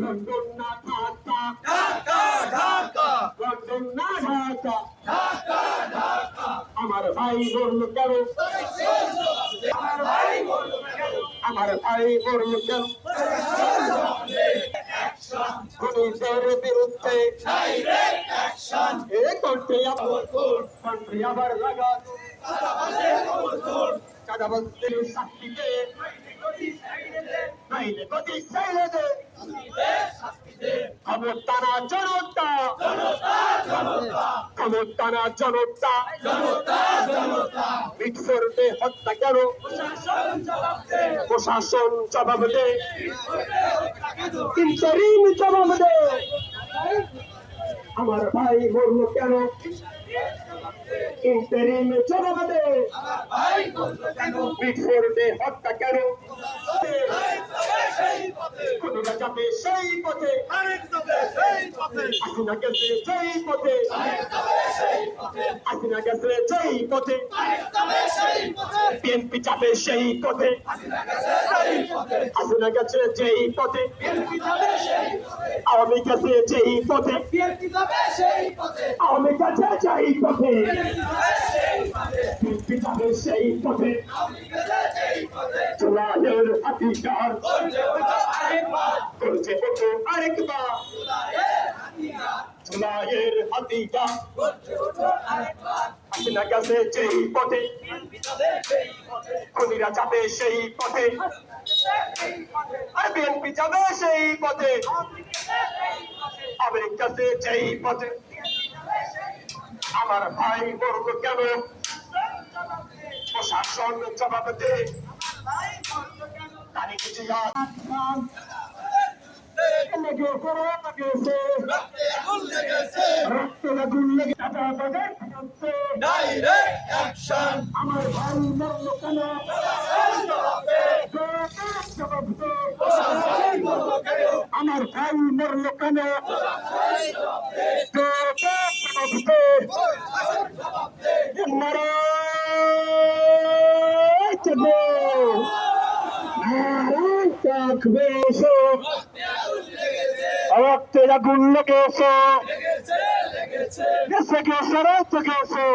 London না ঢাকা ঢাকা আমার ভাই বলল কেন আমার ভাই বলল কেন আমার ভাই বলল কেন খুনিদের বিরুদ্ধে ডাইরেক্ট দে ক্ষমতানা জনতা। জনতা। মিটফোর্ডে হত্যা কেন প্রশাসন জবাব দে। ইন্টারিম জবাব দে। আমার ভাই মরল কেন? জবাব দে। হত্যা কেন যাবে সেই পথে হাসিনা গেছে সেই পথে হাসিনা গেছে সেই পথে বিএনপি যাবে সেই পথে হাসিনা গেছে যেই পথে আওয়ামী গেছে যেই পথে আওয়ামী গেছে যেই পথে সেই পথে সেই পথে করছে ওঠো আরেকবার হাসিনা গেছে যেই পথে খুনিরা যাবে সেই পথে আর বিএনপি যাবে সেই পথে আমি গেছে সেই পথে যেই পথে আমার ভাই মরল কেন? প্রশাসন জবাব দে। ভাই বলল কেন তারিখ জিয়া লেগে করো লেগেছে। রক্তে লাগুন লেগে বাজার ডাইরেক্ট অ্যাকশন আমার ভাই মরল কেন? জবাব দে ভাই বলল কেন? আমার ভাই মরল কেন জবাব থাকবে এসো রক্তে আগুন লেগেছে। লেগেছে গেছে গেছে রক্ত গেছে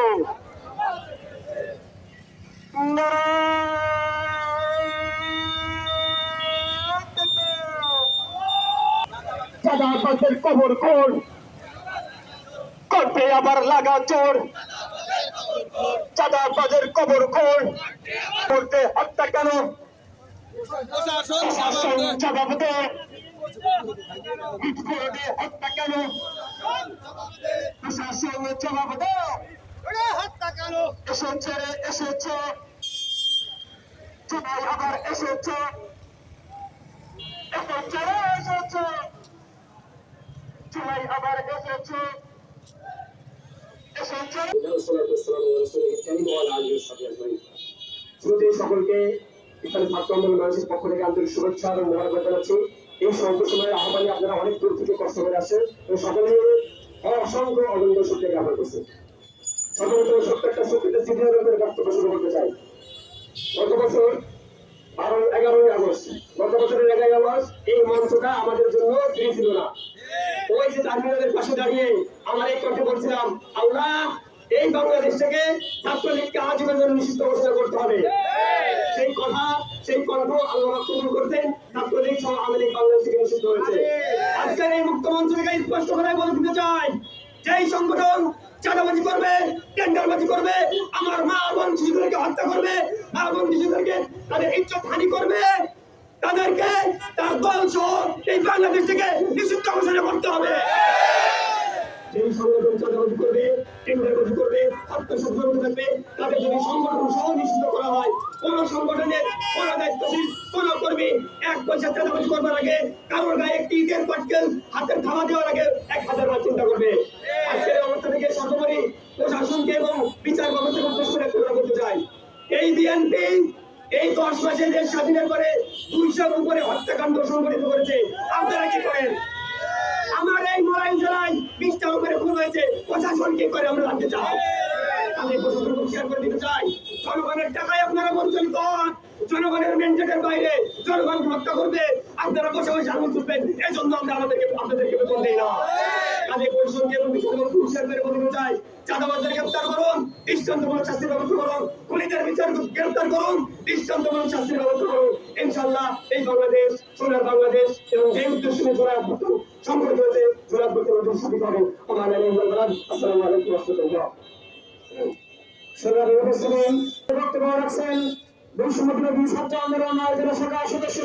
চাঁদাবাজের কবর খোল। করতে আবার লাগা চোর। চাঁদাবাজের কবর খোল। করতে হত্যা কেন? প্রশাসন শাসন জবাব দে বিস্ফোরণে হত্যা কেন? প্রশাসন জবাব দে হত্যা কেন? এসেছে এসেছে। সবাই আবার এসেছে। এসেছে। রে এসেছে। সবাই আবার এসেছে সকলকে এখানে ছাত্র আন্দোলন মানুষের পক্ষ থেকে আন্তরিক শুভেচ্ছা এবং মোবারকবাদ জানাচ্ছি। এই স্বল্প সময়ের আহ্বানে আপনারা অনেক দূর থেকে কষ্ট করে আসেন এবং সকলে অসংখ্য অনন্ত সত্যি জ্ঞাপন করছে সকলে তো সত্য একটা সত্যিতে সিদ্ধান্ত করে বক্তব্য শুরু করতে চাই। গত বছর বারো এগারোই আগস্ট গত বছরের এগারোই আগস্ট এই মঞ্চটা আমাদের জন্য ফ্রি ছিল না। ওই যে টার্মিনালের পাশে দাঁড়িয়ে আমার এই কণ্ঠে বলছিলাম আল্লাহ এই বাংলাদেশ থেকে ছাত্রলীগকে আজীবন জন্য নিষিদ্ধ ঘোষণা করতে হবে। সেই কথা সেই কণ্ঠ আল্লাহ কবুল করতেন ছাত্রলীগ সহ আওয়ামী লীগ বাংলাদেশ থেকে নিষিদ্ধ হয়েছে। আজকের এই মুক্ত মঞ্চ থেকে স্পষ্ট করে বলে দিতে চাই যেই সংগঠন চাঁদাবাজি করবে টেন্ডারবাজি করবে আমার মা এবং শিশুদেরকে হত্যা করবে মা এবং শিশুদেরকে তাদের ইজ্জত হানি করবে তাদেরকে তার দল সহ এই বাংলাদেশ থেকে নিষিদ্ধ ঘোষণা করতে হবে। যেই সংগঠন চাঁদাবাজি করবে টেন্ডারবাজি করবে হত্যা থাকবে তাদের যদি সংগঠন সহ নিষিদ্ধ করা হয় কোন সংগঠনের কোন চাঁদাবাজি করবার আগে কারোর গায়ে একটি ইটের পাটকেল হাতের থামা দেওয়ার আগে এক হাজার বার চিন্তা করবে। আজকের অবস্থা থেকে সর্বোপরি প্রশাসনকে এবং বিচার ব্যবস্থাকে উদ্দেশ্য করে কথা বলতে চাই। এই বিএনপি এই দশ মাসে দেশ স্বাধীনের পরে দুইশোর উপরে হত্যাকাণ্ড সংঘটিত করেছে। আপনারা কি করেন? আমার এই মরাইল জেলায় বিশটার উপরে খুন হয়েছে। প্রশাসন কি করে আমরা জানতে চাই? আমি প্রশাসন শেয়ার করে দিতে চাই। জনগণের টাকায় আপনারা বঞ্চলিত হন। জনগণের মেনজেটের বাইরে জনগণকে হত্যা করবে, আপনারা বসে বসে আঙুল তুলবেন এই জন্য আমরা আমাদেরকে আপনাদেরকে বেতন দিই না। কাজে এবং পুলিশের বলতে চাই। এই উদ্দেশ্য রাখছেন বৈষম্য বিরোধী ছাত্র আন্দোলন আয়োজনের শাখা সদস্য